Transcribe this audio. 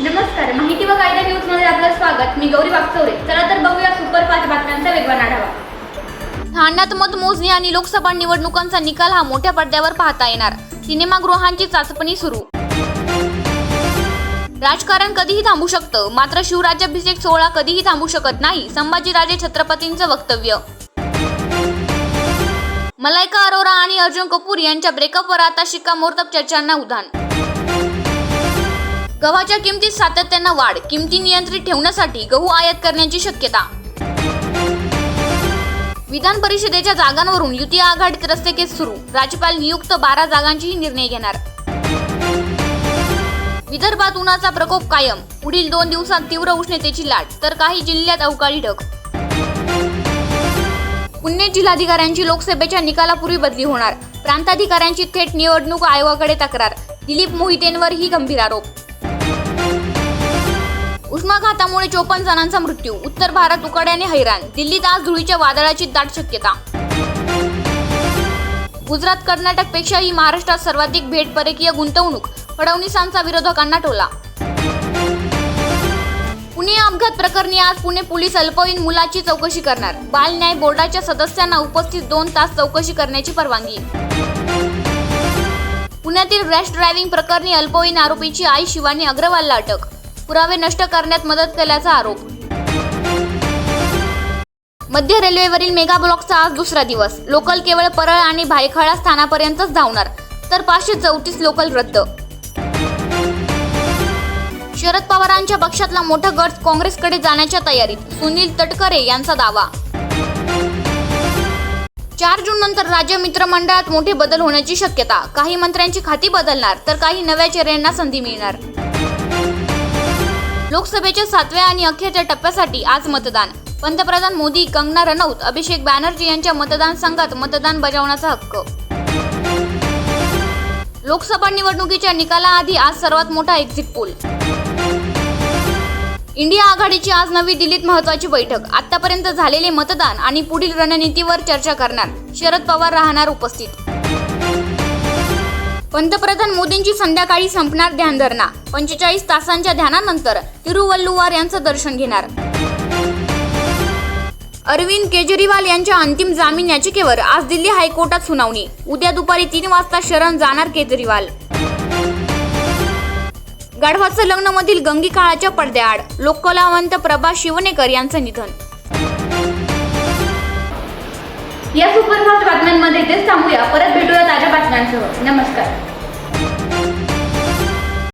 मी गौरी वागचौरे चला तर बघूया सुपरफास्ट बातम्यांचा वेगवान आढावा. ठाण्यात मतमोजणी आणि लोकसभा निवडणुकांचा निकाल हा मोठ्या पडद्यावर पाहता येणार. सिनेमागृहांची चाचपणी सुरू. राजकारण कधीही थांबू शकतं. मात्र शिवराज्याभिषेक सोहळा कधीही थांबू शकत नाही संभाजीराजे छत्रपतींचं वक्तव्य. मलायका अरोरा आणि अर्जुन कपूर यांच्या ब्रेकअपवर आता शिक्कामोर्तब चर्चांना उधाण. गव्हाच्या किमतीत सातत्यानं वाढ किमती नियंत्रित ठेवण्यासाठी गहू आयात करण्याची शक्यता. विधान परिषदेच्या जागांवरून युती आघाडीत रस्तेकेस सुरू. राज्यपाल नियुक्त बारा जागांचीही निर्णय घेणार. विदर्भात उन्हाचा प्रकोप कायम. पुढील दोन दिवसात तीव्र उष्णतेची लाट तर काही जिल्ह्यात अवकाळी ढग. पुणे जिल्हाधिकाऱ्यांची लोकसभेच्या निकालापूर्वी बदली होणार. प्रांताधिकाऱ्यांची थेट निवडणूक आयोगाकडे तक्रार. दिलीप मोहितेंवर ही गंभीर आरोप. उष्माघातामुळे चोपन्न जणांचा मृत्यू उत्तर भारत उकाड्याने हैराण. दिल्लीत आज धुळीच्या वादळाची दाट शक्यता. गुजरात कर्नाटक पेक्षाही महाराष्ट्रात सर्वाधिक भेट परकीय गुंतवणूक फडणवीसांचा विरोधकांना टोला. पुणे अपघात प्रकरणी आज पुणे पोलीस अल्पवयीन मुलाची चौकशी करणार. बाल न्याय बोर्डाच्या सदस्यांना उपस्थित दोन तास चौकशी करण्याची परवानगी. पुण्यातील रॅश ड्रायव्हिंग प्रकरणी अल्पवयीन आरोपीची आई शिवानी अग्रवालला अटक. पुरावे नष्ट करण्यात मदत केल्याचा आरोप. मध्य रेल्वेवरील मेगा ब्लॉकचा आज दुसरा दिवस. लोकल केवळ परळ आणि भायखळा स्थानापर्यंतच धावणार तर पाचशे चौतीस लोकल रद्द. शरद पवारांच्या पक्षातला मोठा गट काँग्रेसकडे जाण्याच्या तयारीत सुनील तटकरे यांचा दावा. चार जून नंतर राज्य मित्रमंडळात मोठे बदल होण्याची शक्यता. काही मंत्र्यांची खाती बदलणार तर काही नव्या चेहऱ्यांना संधी मिळणार. लोकसभेच्या सातव्या आणि अखेरच्या टप्प्यासाठी आज मतदान. पंतप्रधान मोदी कंगना रनौत अभिषेक बॅनर्जी यांच्या मतदान संघात मतदान बजावण्याचा हक्क. लोकसभा निवडणुकीच्या निकालाआधी आज सर्वात मोठा एक्झिट पोल इंडिया आघाडीची आज नवी दिल्लीत महत्वाची बैठक. आतापर्यंत झालेले मतदान आणि पुढील रणनीतीवर चर्चा करणार शरद पवार राहणार उपस्थित. पंतप्रधान मोदींची संध्याकाळी संपणार ध्यानधरणा पंचेचाळीस तासांच्या ध्यानानंतर तिरुवल्लुवार यांचं दर्शन घेणार. अरविंद केजरीवाल यांच्या अंतिम जामीन याचिकेवर आज दिल्ली हायकोर्टात सुनावणी. उद्या दुपारी तीन वाजता शरण जाणार केजरीवाल. गाढवाचं लग्नमधील गंगी काळाच्या पडद्याआड लोककलावंत प्रभा शिवनेकर यांचं निधन. या सुपरफास्ट बातम्यांमध्ये ते